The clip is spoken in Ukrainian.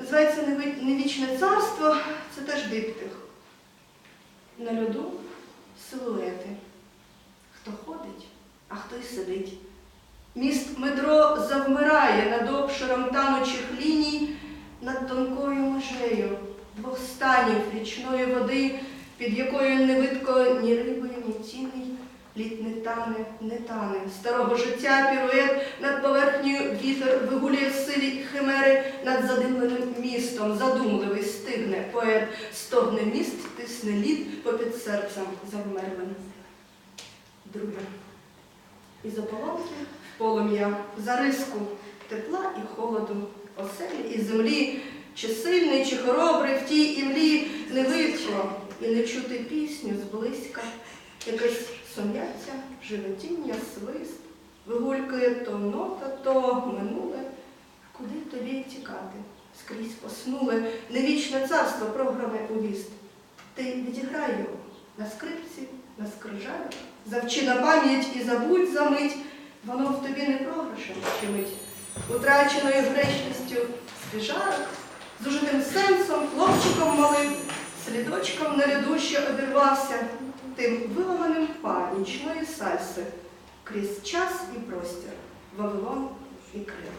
Називається Невічне царство, це теж диптих. На льоду силуети. Хто ходить, а хто й сидить. Міст метро завмирає над обширом танучих ліній, над тонкою межею двох станів річної води, під якою не видко ні риби, ні тіней. Лід не тане, не тане, старого життя пірует над поверхнею вітер вигулює химери над задимленим містом, задумливий стигне поет, стогне міст, тисне лід попід серцем завмерлим. Друге. Із ополонки в полум'я, за риску тепла і холоду, оселі і землі, чи сильний, чи хоробрий в тій імлі не видко і не чути пісню зблизька, якесь сум'яття, животіння, свист, вигулькає то нота, то минуле, поснуле, невічне царство програме увіст. Ти відіграй його на скрипці, на скрижалях, завчи на пам'ять і забудь за мить, воно в тобі не програшем щемить, утраченою гречністю свіжарок, зужитим сенсом, хлопчиком малим, слідочком на обірвався, тим виламаним па нічної сальси, крізь час і простір, Вавилон і Крим.